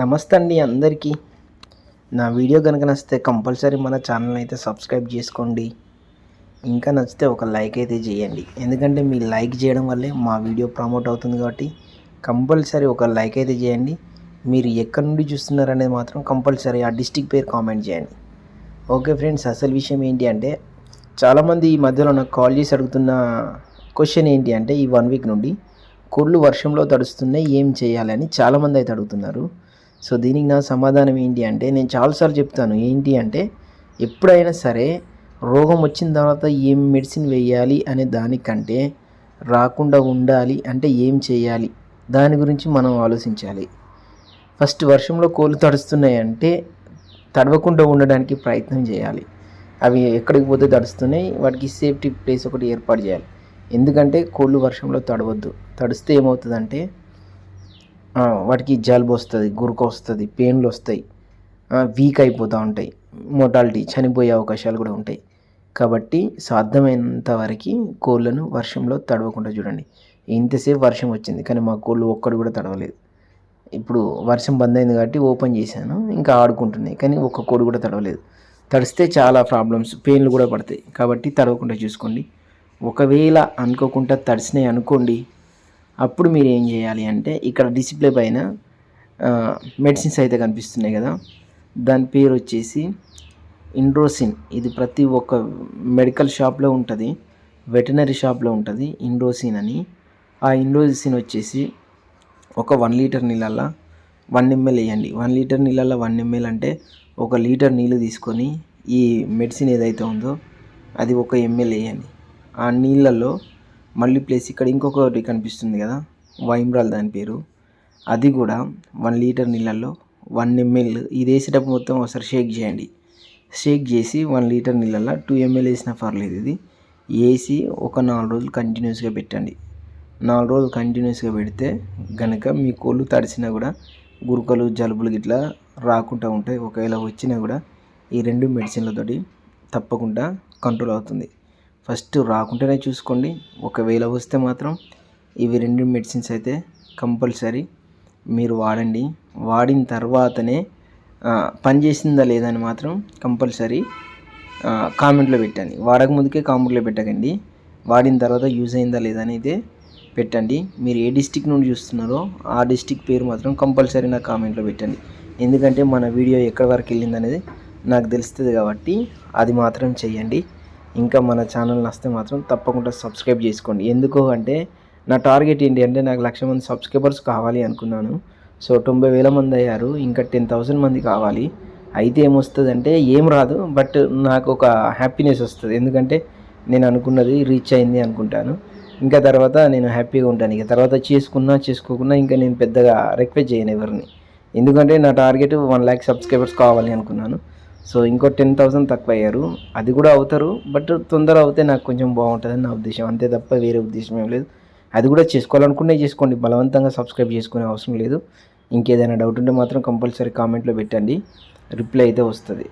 నమస్తే అండి అందరికీ. నా వీడియో కనుక నచ్చితే కంపల్సరీ మన ఛానల్ అయితే సబ్స్క్రైబ్ చేసుకోండి. ఇంకా నచ్చితే ఒక లైక్ అయితే చేయండి. ఎందుకంటే మీ లైక్ చేయడం వల్లే మా వీడియో ప్రమోట్ అవుతుంది కాబట్టి కంపల్సరీ ఒక లైక్ అయితే చేయండి. మీరు ఎక్కడి నుండి చూస్తున్నారనేది మాత్రం కంపల్సరీ ఆ డిస్టిక్ పేరు కామెంట్ చేయండి. ఓకే ఫ్రెండ్స్ అసలు విషయం ఏంటి అంటే చాలామంది ఈ మధ్యలో నాకు కాల్ చేసి అడుగుతున్న క్వశ్చన్ ఏంటి అంటే ఈ వన్ వీక్ నుండి కోళ్ళు వర్షంలో తడుస్తున్నాయి ఏం చేయాలని చాలామంది అయితే అడుగుతున్నారు. సో దీనికి నా సమాధానం ఏంటి అంటే నేను చాలాసార్లు చెప్తాను ఏంటి అంటే ఎప్పుడైనా సరే రోగం వచ్చిన తర్వాత ఏం మెడిసిన్ వేయాలి అనే దానికంటే రాకుండా ఉండాలి అంటే ఏం చేయాలి? దాని గురించి మనం ఆలోచించాలి. ఫస్ట్ వర్షంలో కోళ్ళు తడుస్తున్నాయి అంటే తడవకుండా ఉండడానికి ప్రయత్నం చేయాలి. అవి ఎక్కడికి పోతే తడుస్తున్నాయి వాటికి సేఫ్టీ ప్లేస్ ఒకటి ఏర్పాటు చేయాలి. ఎందుకంటే కోళ్ళు వర్షంలో తడవద్దు. తడిస్తే ఏమవుతుందంటే వాటికి జలుబు వస్తుంది గురుక వస్తుంది పెయిన్లు వస్తాయి. వీక్ అయిపోతూ ఉంటాయి. మోటాలిటీ చనిపోయే అవకాశాలు కూడా ఉంటాయి. కాబట్టి సాధ్యమైనంత వరకు కోళ్ళను వర్షంలో తడవకుండా చూడండి. ఇంతసేపు వర్షం వచ్చింది కానీ మా కోళ్ళు ఒక్కడు కూడా తడవలేదు. ఇప్పుడు వర్షం బంద్ అయింది కాబట్టి ఓపెన్ చేశాను ఇంకా ఆడుకుంటున్నాయి కానీ ఒక్క కోడి కూడా తడవలేదు. తడిస్తే చాలా ప్రాబ్లమ్స్ పెయిన్లు కూడా పడతాయి. కాబట్టి తడవకుండా చూసుకోండి. ఒకవేళ అనుకోకుండా తడిసినాయి అనుకోండి అప్పుడు మీరు ఏం చేయాలి అంటే ఇక్కడ డిస్ప్లే పైన మెడిసిన్స్ అయితే కనిపిస్తున్నాయి కదా. దాని పేరు వచ్చేసి ఇండ్రోసిన్ ఇది ప్రతి ఒక్క మెడికల్ షాప్లో ఉంటుంది వెటనరీ షాప్లో ఉంటుంది ఇండ్రోసిన్ అని. ఆ ఇండ్రోసిన్ వచ్చేసి ఒక వన్ లీటర్ నీళ్ళల్లో వన్ ఎంఎల్ వేయండి. వన్ లీటర్ నీళ్ళల్లో వన్ ఎంఎల్ అంటే ఒక లీటర్ నీళ్ళు తీసుకొని ఈ మెడిసిన్ ఏదైతే ఉందో అది ఒక ఎంఎల్ వేయండి. ఆ నీళ్ళల్లో మళ్ళీ ప్లేస్ ఇక్కడ ఇంకొకటి కనిపిస్తుంది కదా వైమ్రాల్ దాని పేరు. అది కూడా వన్ లీటర్ నీళ్ళల్లో వన్ ఎంఎల్ ఇది వేసేటప్పుడు మొత్తం ఒకసారి షేక్ చేయండి. షేక్ చేసి వన్ లీటర్ నీళ్ళల్లో టూ ఎంఎల్ వేసినా పర్లేదు ఇది. వేసి ఒక నాలుగు రోజులు కంటిన్యూస్గా పెట్టండి. నాలుగు రోజులు కంటిన్యూస్గా పెడితే గనక మీ కోళ్ళు తడిసినా కూడా గురుకలు జలుబులు గిట్లా రాకుండా ఉంటాయి. ఒకవేళ వచ్చినా కూడా ఈ రెండు మెడిసిన్లతోటి తప్పకుండా కంట్రోల్ అవుతుంది. ఫస్ట్ రాకుండానే చూసుకోండి. ఒకవేళ వస్తే మాత్రం ఇవి రెండు మెడిసిన్స్ అయితే కంపల్సరీ మీరు వాడండి. వాడిన తర్వాతనే పనిచేసిందా పని చేసిందా లేదా అని మాత్రం కంపల్సరీ కామెంట్లో పెట్టండి. వాడక ముందుకే కామెంట్లో పెట్టకండి. వాడిన తర్వాత యూజ్ అయిందా లేదా అనేది పెట్టండి. మీరు ఏ డిస్టిక్ నుండి చూస్తున్నారో ఆ డిస్టిక్ పేరు మాత్రం కంపల్సరీ నా కామెంట్లో పెట్టండి. ఎందుకంటే మన వీడియో ఎక్కడి వరకు వెళ్ళింది అనేది నాకు తెలుస్తుంది కాబట్టి అది మాత్రం చెయ్యండి ఇంకా మన ఛానల్ వస్తే మాత్రం తప్పకుండా సబ్స్క్రైబ్ చేసుకోండి. ఎందుకు అంటే నా టార్గెట్ ఏంటి అంటే నాకు లక్ష మంది సబ్స్క్రైబర్స్ కావాలి అనుకున్నాను. సో తొంభై వేల మంది అయ్యారు. ఇంకా టెన్ థౌసండ్ మంది కావాలి. అయితే ఏమొస్తుంది అంటే ఏం రాదు. బట్ నాకు ఒక హ్యాపీనెస్ వస్తుంది. ఎందుకంటే నేను అనుకున్నది రీచ్ అయింది అనుకుంటాను. ఇంకా తర్వాత నేను హ్యాపీగా ఉంటాను. ఇక తర్వాత చేసుకున్నా చేసుకోకున్నా ఇంకా నేను పెద్దగా రిక్వెస్ట్ చేయను ఎవరిని. ఎందుకంటే నా టార్గెట్ వన్ ల్యాక్ సబ్స్క్రైబర్స్ కావాలి అనుకున్నాను. సో ఇంకో టెన్ థౌసండ్ తక్కువ అయ్యారు అది కూడా అవుతారు బట్ తొందర అవుతే నాకు కొంచెం బాగుంటుందని నా ఉద్దేశం. అంతే తప్ప వేరే ఉద్దేశం ఏం లేదు. అది కూడా చేసుకోవాలనుకునే చేసుకోండి. బలవంతంగా సబ్స్క్రైబ్ చేసుకునే అవసరం లేదు. ఇంకేదైనా డౌట్ ఉంటే మాత్రం కంపల్సరీ కామెంట్లో పెట్టండి. రిప్లై అయితే వస్తుంది.